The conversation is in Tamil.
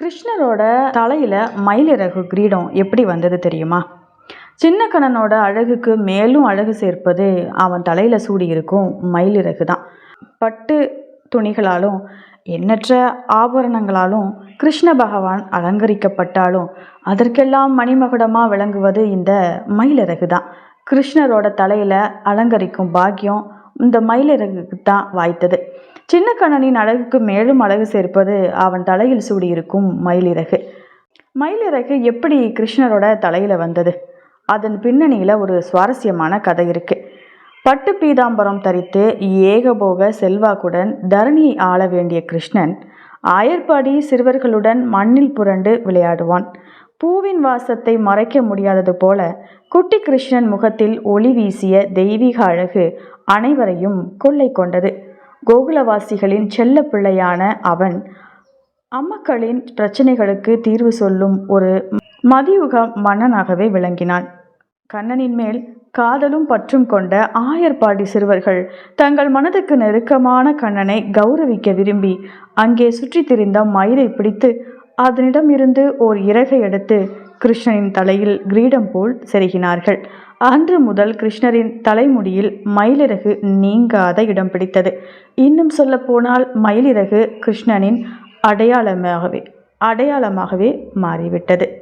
கிருஷ்ணரோட தலையில் மயிலிறகு கிரீடம் எப்படி வந்தது தெரியுமா? சின்ன கண்ணனோட அழகுக்கு மேலும் அழகு சேர்ப்பது அவன் தலையில் சூடியிருக்கும் மயிலிறகு தான் பட்டு துணிகளாலும் எண்ணற்ற ஆபரணங்களாலும் கிருஷ்ண பகவான் அலங்கரிக்கப்பட்டாலும் அதற்கெல்லாம் மணிமகுடமாக விளங்குவது இந்த மயிலிறகு தான் கிருஷ்ணரோட தலையில் அலங்கரிக்கும் பாக்கியம் இந்த மயிலிறகுக்கு தான் வாய்த்தது. சின்ன கண்ணனின் அழகுக்கு மேலும் அழகு சேர்ப்பது அவன் தலையில் சூடியிருக்கும் மயிலிறகு. மயிலிறகு எப்படி கிருஷ்ணரோட தலையில் வந்தது? அதன் பின்னணியில் ஒரு சுவாரஸ்யமான கதை இருக்கு. பட்டு பீதாம்பரம் தரித்து ஏகபோக செல்வாக்குடன் தரணியை ஆள வேண்டிய கிருஷ்ணன் ஆயர்பாடி சிறுவர்களுடன் மண்ணில் புரண்டு விளையாடுவான். பூவின் வாசத்தை மறைக்க முடியாதது போல குட்டி கிருஷ்ணன் முகத்தில் ஒளி வீசிய தெய்வீக அழகு அனைவரையும் கொள்ளை கொண்டது. கோகுலவாசிகளின் செல்ல பிள்ளையான அவன். அம்மக்களின் பிரச்சனைகளுக்கு தீர்வு சொல்லும் ஒரு மதியுக மன்னனாகவே விளங்கினான். கண்ணனின் மேல் காதலும் பற்றும் கொண்ட ஆயர்பாடி சிறுவர்கள் தங்கள் மனதுக்கு நெருக்கமான கண்ணனை கௌரவிக்க விரும்பி அங்கே சுற்றித் திரிந்த மயிலை பிடித்து அதனிடம் இருந்து ஓர் இறகை எடுத்து கிருஷ்ணனின் தலையில் கிரீடம் போல் செருகினார்கள். அன்று முதல் கிருஷ்ணரின் தலைமுடியில் மயிலிறகு நீங்காத இடம் பிடித்தது. இன்னும் சொல்ல போனால் மயிலிறகு கிருஷ்ணனின் அடையாளமாகவே அடையாளமாகவே மாறிவிட்டது.